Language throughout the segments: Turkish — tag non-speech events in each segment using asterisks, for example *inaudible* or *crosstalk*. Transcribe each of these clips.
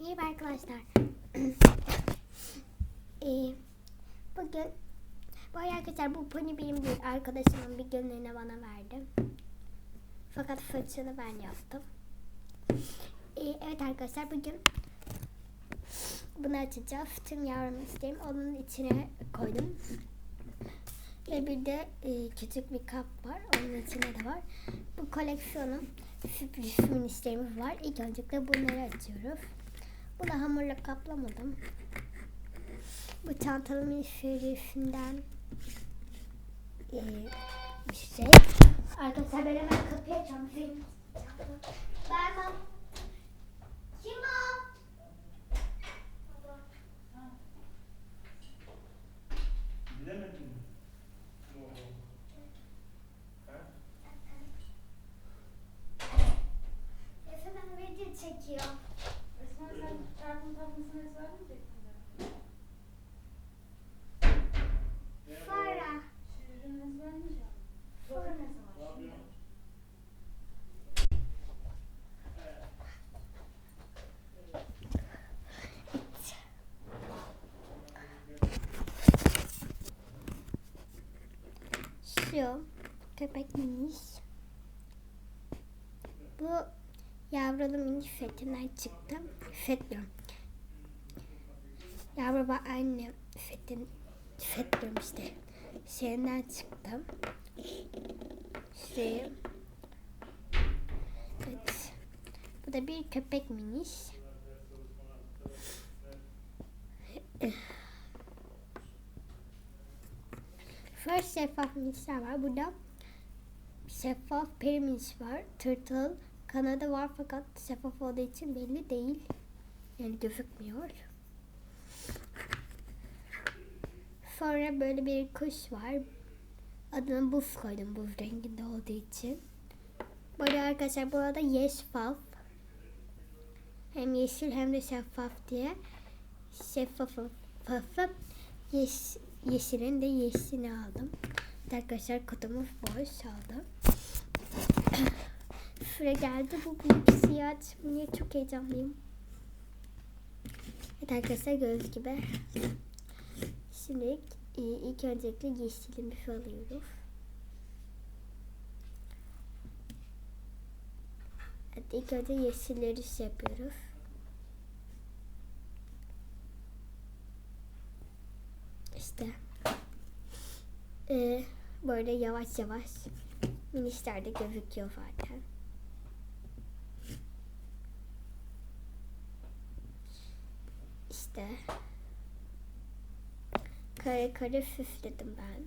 Merhaba arkadaşlar. *clears throat* ee, bugün bu arkadaşlar bu pony benim değil. Arkadaşımın bir günlüğüne bana verdi. Fakat fırçanı ben yaptım. Ee, evet arkadaşlar bugün bunu açacağız. Tüm yavrum isteğim onun içine koydum. Ve bir de e, küçük bir kap var. Onun içinde de var. Bu koleksiyonun sürpriz minislerimiz var. İlk öncelikle bunları açıyoruz. Bunu hamurla kaplamadım. Bu çantalı mini serisinden e, bir şey. Arkadaşlar ben hemen kapıyı açacağım. Benim Vermem. Kim o? Bilemedin mi? Oo. Ha? Efe ben video çekiyor. Esma sen çarpım tablosunu ezberlemeyeceksin de. Fara. Şiirini ezberlemeyeceğim. Zor ne Ne zaman? yapıyorsun? Şu köpek miniş. Bu yavrulu mini fetinden çıktı. Fet diyorum. Yavru var anne fetin fet diyorum işte. Şeyinden çıktı. Şey. Evet. Bu da bir köpek miniş. First şeffaf minişler var. Burada şeffaf peri miniş var. Turtle kanadı var fakat şeffaf olduğu için belli değil. Yani gözükmüyor. Sonra böyle bir kuş var. Adını buz koydum buz renginde olduğu için. Böyle arkadaşlar burada şeffaf. Hem yeşil hem de şeffaf diye. Şeffaf şeffaf yeş, yeşilin de yeşilini aldım. Arkadaşlar kutumuz boş aldım. Süre geldi bu siyah açmaya çok heyecanlıyım. Evet arkadaşlar gördüğünüz gibi. Şimdi e, ilk öncelikle yeşilimizi alıyoruz. Evet ilk önce yeşilleri şey yapıyoruz. İşte ee, böyle yavaş yavaş minişler de gözüküyor zaten. İşte kare kare süsledim ben.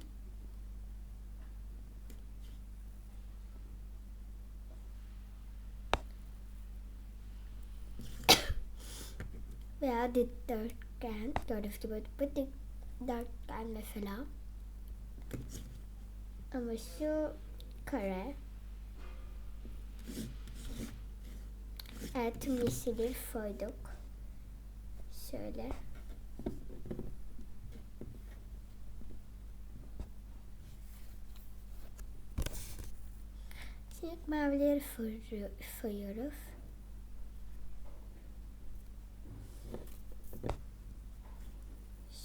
Veya dikdörtgen gördüğünüz gibi bu dikdörtgen mesela. Ama şu kare. Evet tüm yeşili koyduk. Şöyle. Şimdi mavileri fırıyoruz.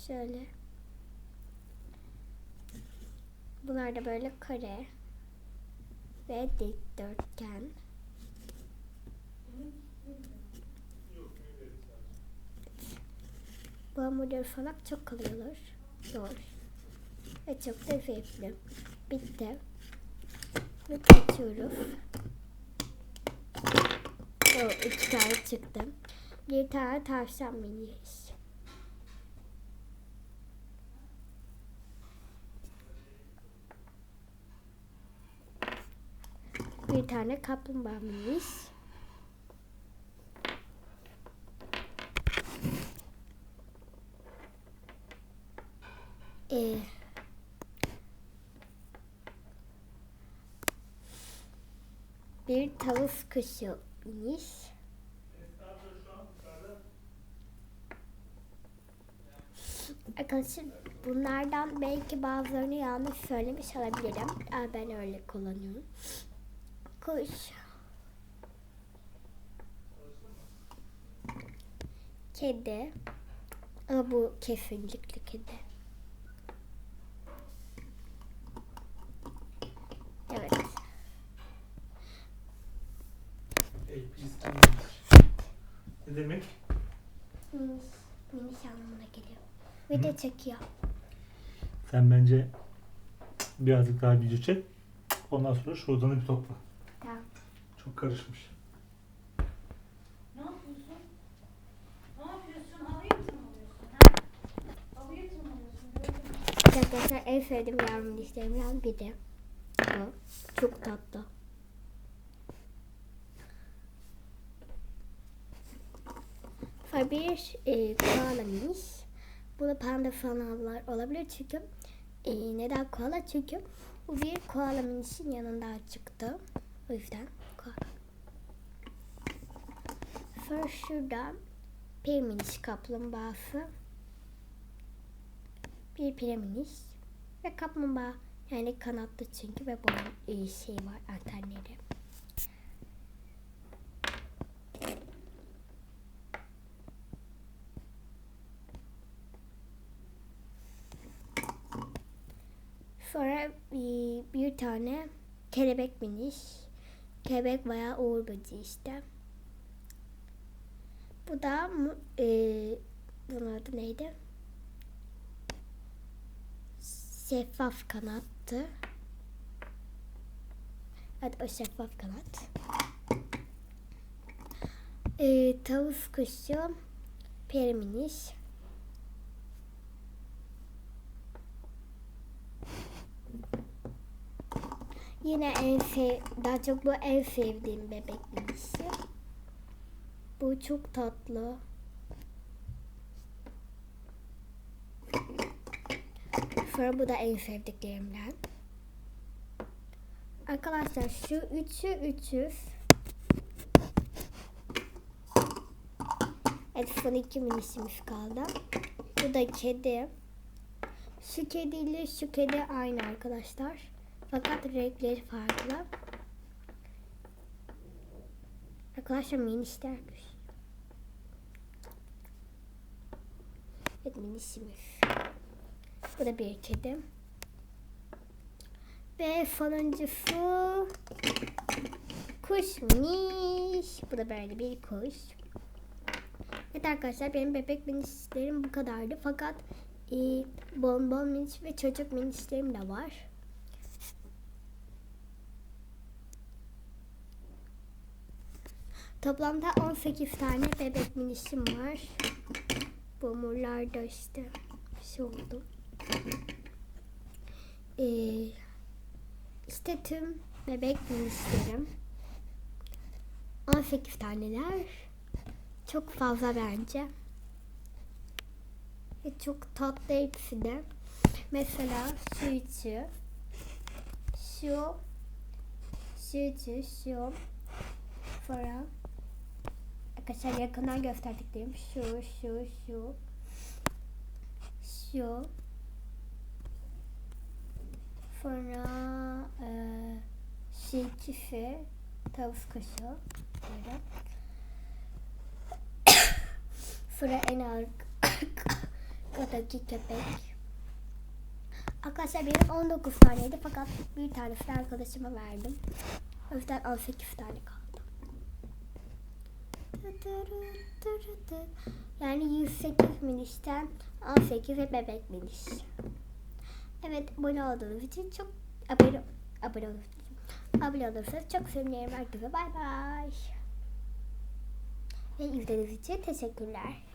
Şöyle. Bunlar da böyle kare ve dikdörtgen. Bu hamurları falan çok kalıyorlar. Zor. Ve çok da zevkli. Bitti. Ve kaçıyoruz. O iki tane çıktı. Bir tane tavşan miniyiz. Bir tane kaplumbağa miniyiz. Ee, bir tavus kuşu miniş. Arkadaşlar bunlardan belki bazılarını yanlış söylemiş olabilirim. Ben öyle kullanıyorum. Kuş. kedi. Ama bu kesinlikle kedi. Ne demek? Minis, minis anlamına geliyor. Ve de çekiyor. Sen bence birazcık daha video çek. Ondan sonra şu odanı bir topla. Tamam. Çok karışmış. Ne yapıyorsun? Ne yapıyorsun? Alıyı mı alıyorsun? Ha? Alıyı mı alıyorsun? Gördün mü? Arkadaşlar en sevdiğim yavru minislerimden biri. Bu. Çok tatlı. Bir e, koala minis. Bunu panda falan olabilir çünkü e, neden koala? Çünkü bu bir koala minisin yanında çıktı. O yüzden koala. Sonra şurada bir minis kaplumbağası. Bir piraminis ve kaplumbağa yani kanatlı çünkü ve boyun e, şey var antenleri. Sonra bir, tane kelebek minis. Kelebek bayağı uğur böceği işte. Bu da e, bunun adı neydi? şeffaf kanattı. Evet o şeffaf kanat. Ee, tavus kuşu periminis. Yine en sev daha çok bu en sevdiğim bebek minisi. Bu çok tatlı. Sonra bu da en sevdiklerimden. Arkadaşlar şu üçü 300. Evet son iki minisimiz kaldı. Bu da kedi. Şu kediyle şu kedi aynı arkadaşlar. Fakat renkleri farklı. Arkadaşlar minislermiş. Evet minisimiz. Bu da bir kedi. Ve sonuncusu kuşmuş. Bu da böyle bir kuş. Evet arkadaşlar benim bebek minislerim bu kadardı. Fakat e, bonbon minis ve çocuk minislerim de var. Toplamda 18 tane bebek minisim var. Bu murlar da işte şey oldu. Ee, işte tüm bebek minislerim. 18 taneler. Çok fazla bence. Ve çok tatlı hepsi de. Mesela şu üçü. Şu. Şu üçü. Şu. Sonra. Arkadaşlar yakından gösterdiklerim. Şu, şu, şu. Şu. Sonra e, şu ikisi tavus kuşu. Böyle. *coughs* Sonra en *coughs* arkadaki köpek. Arkadaşlar benim 19 taneydi fakat bir tanesini arkadaşıma verdim. O yüzden 18 tane kaldı. Yani 108 minişten 18 ve bebek miniş. Evet abone olduğunuz için çok abone, abone için abone olursanız çok sevinirim herkese. Bay bay. Ve izlediğiniz için teşekkürler.